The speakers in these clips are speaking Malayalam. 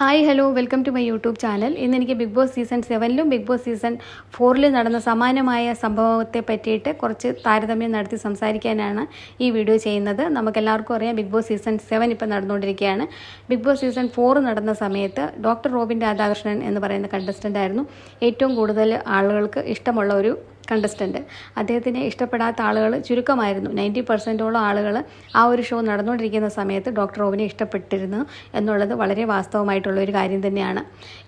Hi hello welcome to my YouTube channel. ഇന്ന് എനിക്ക് ബിഗ് ബോസ് സീസൺ സെവനിലും ബിഗ് ബോസ് സീസൺ ഫോറിലും നടന്ന സമാനമായ സംഭവത്തെ പറ്റിയിട്ട് കുറച്ച് താരതമ്യം നടത്തി സംസാരിക്കാനാണ് ഈ വീഡിയോ ചെയ്യുന്നത്. നമുക്കെല്ലാവർക്കും അറിയാം ബിഗ് ബോസ് സീസൺ സെവൻ ഇപ്പം നടന്നുകൊണ്ടിരിക്കുകയാണ്. ബിഗ് ബോസ് സീസൺ ഫോർ നടന്ന സമയത്ത് ഡോക്ടർ റോബിൻ രാധാകൃഷ്ണൻ എന്ന് പറയുന്ന കണ്ടസ്റ്റന്റ് ആയിരുന്നു. ഏറ്റവും കൂടുതൽ ആളുകൾക്ക് ഇഷ്ടമുള്ള ഒരു കണ്ടസ്റ്റന്റ് അദ്ദേഹത്തിനെ ഇഷ്ടപ്പെടാത്ത ആളുകൾ ചുരുക്കമായിരുന്നു. നയന്റി പെർസെന്റോളം ആളുകൾ ആ ഒരു ഷോ നടന്നുകൊണ്ടിരിക്കുന്ന സമയത്ത് ഡോക്ടർ റോബിനെ ഇഷ്ടപ്പെട്ടിരുന്നു എന്നുള്ളത് വളരെ വാസ്തവമായിട്ടുള്ള ഒരു കാര്യം തന്നെയാണ്.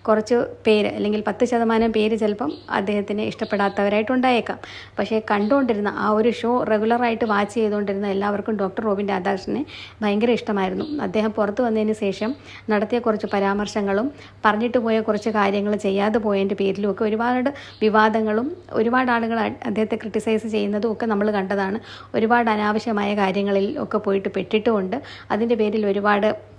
കുറച്ച് പേര് അല്ലെങ്കിൽ പത്ത് ശതമാനം പേര് ചിലപ്പം അദ്ദേഹത്തിനെ ഇഷ്ടപ്പെടാത്തവരായിട്ടുണ്ടായേക്കാം പക്ഷേ കണ്ടുകൊണ്ടിരുന്ന ആ ഒരു ഷോ റെഗുലറായിട്ട് വാച്ച് ചെയ്തുകൊണ്ടിരുന്ന എല്ലാവർക്കും ഡോക്ടർ റോബിൻ രാധാകൃഷ്ണനെ ഭയങ്കര ഇഷ്ടമായിരുന്നു. അദ്ദേഹം പുറത്തു വന്നതിന് ശേഷം നടത്തിയ കുറച്ച് പരാമർശങ്ങളും പറഞ്ഞിട്ട് പോയ കുറച്ച് കാര്യങ്ങൾ ചെയ്യാതെ പോയതിന്റെ പേരിലുമൊക്കെ ഒരുപാട് വിവാദങ്ങളും ഒരുപാട് ആളുകൾ അദ്ദേഹത്തെ ക്രിട്ടിസൈസ് ചെയ്യുന്നതും ഒക്കെ നമ്മൾ കണ്ടതാണ്. ഒരുപാട് അനാവശ്യമായ കാര്യങ്ങളിൽ ഒക്കെ പോയിട്ട് പെട്ടിട്ടുമുണ്ട്. അതിന്റെ പേരിൽ ഒരുപാട്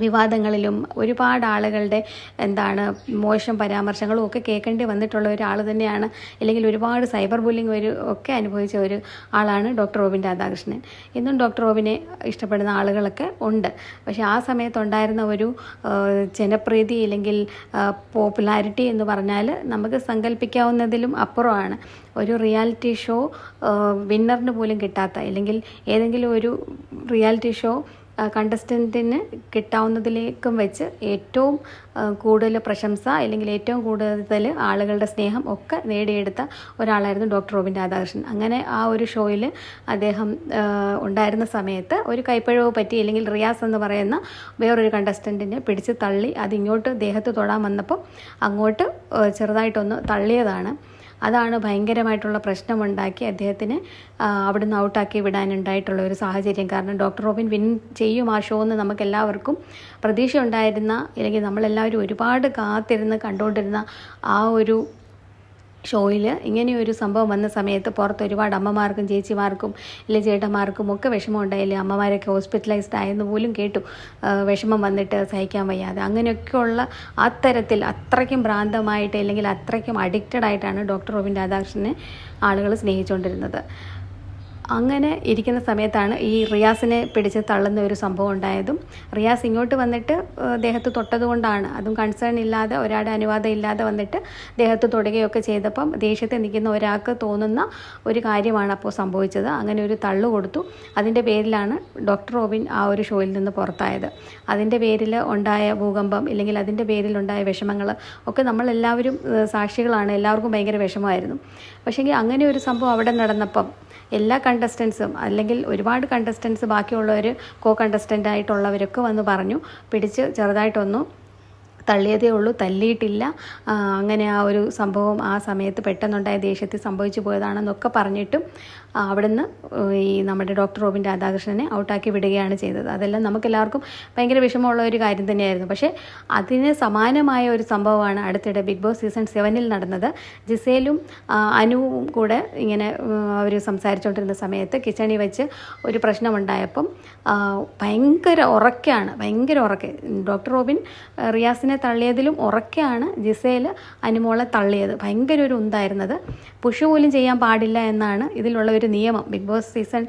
വിവാദങ്ങളിലും ഒരുപാട് ആളുകളുടെ എന്താണ് മോശം പരാമർശങ്ങളും ഒക്കെ കേൾക്കേണ്ടി വന്നിട്ടുള്ള ഒരാൾ തന്നെയാണ്. അല്ലെങ്കിൽ ഒരുപാട് സൈബർ ബുള്ളിങ് ഒരു ഒക്കെ അനുഭവിച്ച ഒരു ആളാണ് ഡോക്ടർ റോബിൻ രാധാകൃഷ്ണൻ. ഇന്നും ഡോക്ടർ റോബിനെ ഇഷ്ടപ്പെടുന്ന ആളുകളൊക്കെ ഉണ്ട്. പക്ഷേ ആ സമയത്തുണ്ടായിരുന്ന ഒരു ജനപ്രീതി അല്ലെങ്കിൽ പോപ്പുലാരിറ്റി എന്ന് പറഞ്ഞാൽ നമുക്ക് സങ്കല്പിക്കാവുന്നതിലും അപ്പുറമാണ്. ഒരു റിയാലിറ്റി ഷോ വിന്നറിന് പോലും കിട്ടാത്ത അല്ലെങ്കിൽ ഏതെങ്കിലും ഒരു റിയാലിറ്റി ഷോ കണ്ടസ്റ്റന്റിന് കിട്ടാവുന്നതിലേക്കും വെച്ച് ഏറ്റവും കൂടുതൽ പ്രശംസ അല്ലെങ്കിൽ ഏറ്റവും കൂടുതൽ ആളുകളുടെ സ്നേഹം ഒക്കെ നേടിയെടുത്ത ഒരാളായിരുന്നു ഡോക്ടർ റോബിൻ രാധാകൃഷ്ണൻ. അങ്ങനെ ആ ഒരു ഷോയിൽ അദ്ദേഹം ഉണ്ടായിരുന്ന സമയത്ത് ഒരു കൈപ്പഴവ് പറ്റി അല്ലെങ്കിൽ റിയാസ് എന്ന് പറയുന്ന വേറൊരു കണ്ടസ്റ്റന്റിനെ പിടിച്ച് തള്ളി അതിങ്ങോട്ട് ദേഹത്ത് തൊടാൻ വന്നപ്പോൾ അങ്ങോട്ട് ചെറുതായിട്ടൊന്ന് തള്ളിയതാണ്. അതാണ് ഭയങ്കരമായിട്ടുള്ള പ്രശ്നമുണ്ടാക്കി അദ്ദേഹത്തിന് അവിടുന്ന് ഔട്ടാക്കി വിടാനുണ്ടായിട്ടുള്ള ഒരു സാഹചര്യം. കാരണം ഡോക്ടർ റോബിൻ വിൻ ചെയ്യും ആ ഷോ എന്ന് നമുക്ക് എല്ലാവർക്കും പ്രതീക്ഷ ഉണ്ടായിരുന്ന അല്ലെങ്കിൽ നമ്മളെല്ലാവരും ഒരുപാട് കാത്തിരുന്ന് കണ്ടുകൊണ്ടിരുന്ന ആ ഒരു ഷോയിൽ ഇങ്ങനെയൊരു സംഭവം വന്ന സമയത്ത് പുറത്ത് ഒരുപാട് അമ്മമാർക്കും ചേച്ചിമാർക്കും അല്ലെങ്കിൽ ചേട്ടന്മാർക്കും ഒക്കെ വിഷമം ഉണ്ടായില്ലേ അമ്മമാരൊക്കെ ഹോസ്പിറ്റലൈസ്ഡ് ആയെന്ന് പോലും കേട്ടു. വിഷമം വന്നിട്ട് സഹിക്കാൻ വയ്യാതെ. അങ്ങനെയൊക്കെയുള്ള അത്തരത്തിൽ അത്രയ്ക്കും ഭ്രാന്തമായിട്ട് അല്ലെങ്കിൽ അത്രയ്ക്കും അഡിക്റ്റഡ് ആയിട്ടാണ് ഡോക്ടർ റോബിൻ രാധാകൃഷ്ണനെ ആളുകൾ സ്നേഹിച്ചുകൊണ്ടിരുന്നത്. അങ്ങനെ ഇരിക്കുന്ന സമയത്താണ് ഈ റിയാസിനെ പിടിച്ച് തള്ളുന്ന ഒരു സംഭവം ഉണ്ടായതും. റിയാസ് ഇങ്ങോട്ട് വന്നിട്ട് ദേഹത്ത് തൊട്ടതുകൊണ്ടാണ്. അതും കൺസേൺ ഇല്ലാതെ ഒരാളുടെ അനുവാദം ഇല്ലാതെ വന്നിട്ട് ദേഹത്ത് തൊടുകയൊക്കെ ചെയ്തപ്പം ദേഷ്യത്തിൽ നിൽക്കുന്ന ഒരാൾക്ക് തോന്നുന്ന ഒരു കാര്യമാണ് അപ്പോൾ സംഭവിച്ചത്. അങ്ങനെ ഒരു തള്ളു കൊടുത്തു. അതിന്റെ പേരിലാണ് ഡോക്ടർ റോബിൻ ആ ഒരു ഷോയിൽ നിന്ന് പുറത്തായത്. അതിന്റെ പേരിൽ ഉണ്ടായ ഭൂകമ്പം ഇല്ലെങ്കിൽ അതിന്റെ പേരിലുണ്ടായ വിഷമങ്ങൾ ഒക്കെ നമ്മളെല്ലാവരും സാക്ഷികളാണ്. എല്ലാവർക്കും ഭയങ്കര വിഷമമായിരുന്നു. പക്ഷേങ്കിൽ അങ്ങനെ ഒരു സംഭവം അവിടെ നടന്നപ്പം എല്ലാ കണ്ടസ്റ്റൻസും അല്ലെങ്കിൽ ഒരുപാട് കണ്ടസ്റ്റൻസ് ബാക്കിയുള്ളവർ കോ കണ്ടസ്റ്റന്റ് ആയിട്ടുള്ളവരൊക്കെ വന്ന് പറഞ്ഞു. പിടിച്ച് ചെറുതായിട്ടൊന്നു തള്ളിയതേ ഉള്ളൂ. തല്ലിയിട്ടില്ല. അങ്ങനെ ആ ഒരു സംഭവം ആ സമയത്ത് പെട്ടെന്നുണ്ടായ ദേഷ്യത്തിൽ സംഭവിച്ചു പോയതാണെന്നൊക്കെ പറഞ്ഞിട്ടും അവിടുന്ന് ഈ നമ്മുടെ ഡോക്ടർ റോബിൻ രാധാകൃഷ്ണനെ ഔട്ടാക്കി വിടുകയാണ് ചെയ്തത്. അതെല്ലാം നമുക്കെല്ലാവർക്കും ഭയങ്കര വിഷമമുള്ള ഒരു കാര്യം തന്നെയായിരുന്നു. പക്ഷേ അതിന് സമാനമായ ഒരു സംഭവമാണ് അടുത്തിടെ ബിഗ് ബോസ് സീസൺ സെവനിൽ നടന്നത്. ജിസേലും അനുവും കൂടെ ഇങ്ങനെ അവർ സംസാരിച്ചുകൊണ്ടിരുന്ന സമയത്ത് കിച്ചണിൽ വെച്ച് ഒരു പ്രശ്നമുണ്ടായപ്പം ഭയങ്കര ഉറക്കാണ് ഭയങ്കര ഉറക്കെ. ഡോക്ടർ റോബിൻ റിയാസിനെ തള്ളിയതിലും ഉറക്കെയാണ് ജിസേൽ അനുമോളെ തള്ളിയത്. ഭയങ്കര ഒരു ഉന്തായിരുന്നത്. പുഷ് പോലും ചെയ്യാൻ പാടില്ല എന്നാണ് ഇതിലുള്ള ഒരു നിയമം. ബിഗ് ബോസ് സീസൺ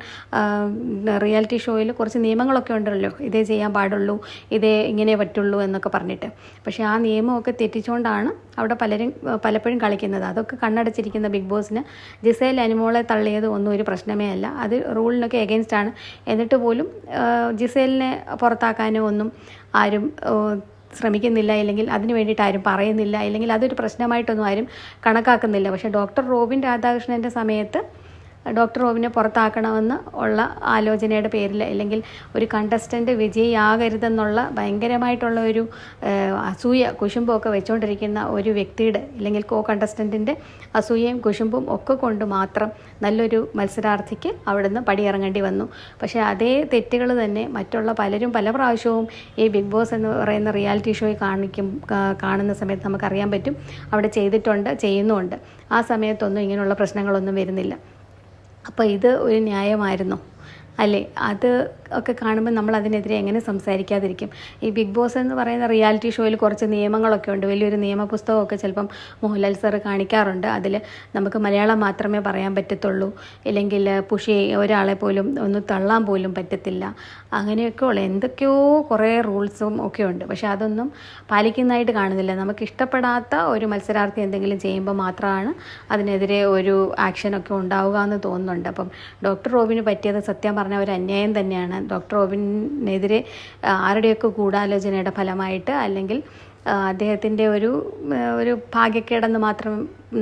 റിയാലിറ്റി ഷോയിൽ കുറച്ച് നിയമങ്ങളൊക്കെ ഉണ്ടല്ലോ. ഇതേ ചെയ്യാൻ പാടുള്ളൂ ഇതേ ഇങ്ങനെ പറ്റുള്ളൂ എന്നൊക്കെ പറഞ്ഞിട്ട്. പക്ഷേ ആ നിയമമൊക്കെ തെറ്റിച്ചുകൊണ്ടാണ് അവിടെ പലരും പലപ്പോഴും കളിക്കുന്നത്. അതൊക്കെ കണ്ണടച്ചിരിക്കുന്ന ബിഗ് ബോസിന് ജിസേൽ അനുമോളെ തള്ളിയത് ഒന്നും ഒരു പ്രശ്നമേ അല്ല. അത് റൂളിനൊക്കെ എഗെയിൻസ്റ്റ് ആണ്. എന്നിട്ട് പോലും ജിസേലിനെ പുറത്താക്കാനോ ഒന്നും ആരും ശ്രമിക്കുന്നില്ല. ഇല്ലെങ്കിൽ അതിന് വേണ്ടിയിട്ട് ആരും പറയുന്നില്ല. ഇല്ലെങ്കിൽ അതൊരു പ്രശ്നമായിട്ടൊന്നും ആരും കണക്കാക്കുന്നില്ല. പക്ഷേ ഡോക്ടർ റോബിൻ രാധാകൃഷ്ണന്റെ സമയത്ത് ഡോക്ടർ റോബിനെ പുറത്താക്കണമെന്ന് ഉള്ള ആലോചനയുടെ പേരിൽ അല്ലെങ്കിൽ ഒരു കണ്ടസ്റ്റന്റ് വിജയിയാകരുതെന്നുള്ള ഭയങ്കരമായിട്ടുള്ള ഒരു അസൂയ കുശുമ്പൊക്കെ വെച്ചുകൊണ്ടിരിക്കുന്ന ഒരു വ്യക്തിയുടെ അല്ലെങ്കിൽ കോ കണ്ടസ്റ്റന്റിന്റെ അസൂയയും കുശുമ്പും ഒക്കെ കൊണ്ട് മാത്രം നല്ലൊരു മത്സരാർത്ഥിക്ക് അവിടുന്ന് പടിയിറങ്ങേണ്ടി വന്നു. പക്ഷേ അതേ തെറ്റുകൾ തന്നെ മറ്റുള്ള പലരും പല പ്രാവശ്യവും ഈ ബിഗ് ബോസ് എന്ന് പറയുന്ന റിയാലിറ്റി ഷോയിൽ കാണിക്കും കാണുന്ന സമയത്ത് നമുക്കറിയാൻ പറ്റും. അവിടെ ചെയ്തിട്ടുണ്ട് ചെയ്യുന്നുമുണ്ട്. ആ സമയത്തൊന്നും ഇങ്ങനെയുള്ള പ്രശ്നങ്ങളൊന്നും വരുന്നില്ല. അപ്പോൾ ഇത് ഒരു ന്യായമായിരുന്നു. അല്ലേ? അത് ഒക്കെ കാണുമ്പോൾ നമ്മൾ അതിനെതിരെ എങ്ങനെ സംസാരിക്കാതിരിക്കും? ഈ ബിഗ് ബോസ് എന്ന് പറയുന്ന റിയാലിറ്റി ഷോയിൽ കുറച്ച് നിയമങ്ങളൊക്കെ ഉണ്ട്. വലിയൊരു നിയമപുസ്തകമൊക്കെ ചിലപ്പം മോഹൻലാൽ സാറ് കാണിക്കാറുണ്ട്. അതിൽ നമുക്ക് മലയാളം മാത്രമേ പറയാൻ പറ്റത്തുള്ളൂ. ഇല്ലെങ്കിൽ പുഷി ഒരാളെ പോലും ഒന്ന് തള്ളാൻ പോലും പറ്റത്തില്ല. അങ്ങനെയൊക്കെ ഉള്ള എന്തൊക്കെയോ കുറേ റൂൾസും ഒക്കെ ഉണ്ട്. പക്ഷെ അതൊന്നും പാലിക്കുന്നതായിട്ട് കാണുന്നില്ല. നമുക്ക് ഇഷ്ടപ്പെടാത്ത ഒരു മത്സരാർത്ഥി എന്തെങ്കിലും ചെയ്യുമ്പോൾ മാത്രമാണ് അതിനെതിരെ ഒരു ആക്ഷനൊക്കെ ഉണ്ടാവുക എന്ന് തോന്നുന്നുണ്ട്. അപ്പം ഡോക്ടർ റോബിന് പറ്റിയത് സത്യം പറഞ്ഞ ഒരു അന്യായം തന്നെയാണ്. ഡോക്ടർ റോബിനെതിരെ ആ, ആരുടെയൊക്കെ ഗൂഢാലോചനയുടെ ഫലമായിട്ട് അല്ലെങ്കിൽ അദ്ദേഹത്തിന്റെ ഒരു ഒരു ഭാഗ്യക്കേടെന്ന് മാത്രം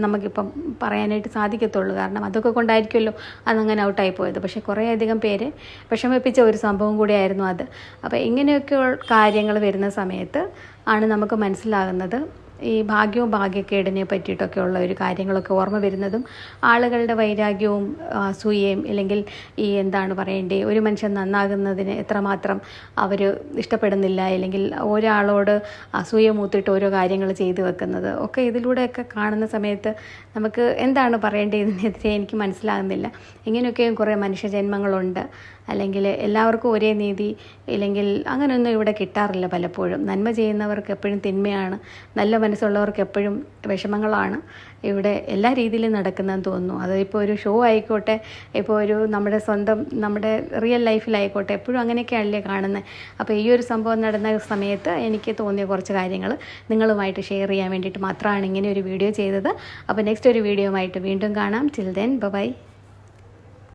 നമുക്കിപ്പം പറയാനായിട്ട് സാധിക്കത്തുള്ളൂ. കാരണം അതൊക്കെ കൊണ്ടായിരിക്കുമല്ലോ അതങ്ങനെ ഔട്ടായി പോയത്. പക്ഷേ കുറേയധികം പേര് വിഷമിപ്പിച്ച ഒരു സംഭവം കൂടിയായിരുന്നു അത്. അപ്പോൾ ഇങ്ങനെയൊക്കെ കാര്യങ്ങൾ വരുന്ന സമയത്ത് ആണ് നമുക്ക് മനസ്സിലാകുന്നത് ഈ ഭാഗ്യവും ഭാഗ്യക്കേടിനെ പറ്റിയിട്ടൊക്കെ ഉള്ള ഒരു കാര്യങ്ങളൊക്കെ ഓർമ്മ വരുന്നതും ആളുകളുടെ വൈരാഗ്യവും അസൂയയും അല്ലെങ്കിൽ ഈ എന്താണ് പറയേണ്ടേ ഒരു മനുഷ്യൻ നന്നാകുന്നതിന് എത്രമാത്രം അവർ ഇഷ്ടപ്പെടുന്നില്ല അല്ലെങ്കിൽ ഒരാളോട് അസൂയ മൂത്തിട്ട് ഓരോ കാര്യങ്ങൾ ചെയ്തു വെക്കുന്നത് ഒക്കെ ഇതിലൂടെയൊക്കെ കാണുന്ന സമയത്ത് നമുക്ക് എന്താണ് പറയേണ്ടതിനെതിരെ എനിക്ക് മനസ്സിലാകുന്നില്ല. ഇങ്ങനെയൊക്കെയും കുറേ മനുഷ്യജന്മങ്ങളുണ്ട്. അല്ലെങ്കിൽ എല്ലാവർക്കും ഒരേ നീതി ഇല്ലെങ്കിൽ അങ്ങനെയൊന്നും ഇവിടെ കിട്ടാറില്ല പലപ്പോഴും. നന്മ ചെയ്യുന്നവർക്ക് എപ്പോഴും തിന്മയാണ്. നല്ല മനസ്സുള്ളവർക്ക് എപ്പോഴും വിഷമങ്ങളാണ് ഇവിടെ എല്ലാ രീതിയിലും നടക്കുന്നതെന്ന് തോന്നുന്നു. അതിപ്പോൾ ഒരു ഷോ ആയിക്കോട്ടെ ഇപ്പോൾ ഒരു നമ്മുടെ സ്വന്തം നമ്മുടെ റിയൽ ലൈഫിലായിക്കോട്ടെ എപ്പോഴും അങ്ങനെയൊക്കെയാണല്ലേ കാണുന്നത്. അപ്പോൾ ഈ ഒരു സംഭവം നടന്ന സമയത്ത് എനിക്ക് തോന്നിയ കുറച്ച് കാര്യങ്ങൾ നിങ്ങളുമായിട്ട് ഷെയർ ചെയ്യാൻ വേണ്ടിയിട്ട് മാത്രമാണ് ഇങ്ങനെ ഒരു വീഡിയോ ചെയ്തത്. അപ്പോൾ നെക്സ്റ്റ് ഒരു വീഡിയോ ആയിട്ട് വീണ്ടും കാണാം. ചിൽ ദെൻ ബൈ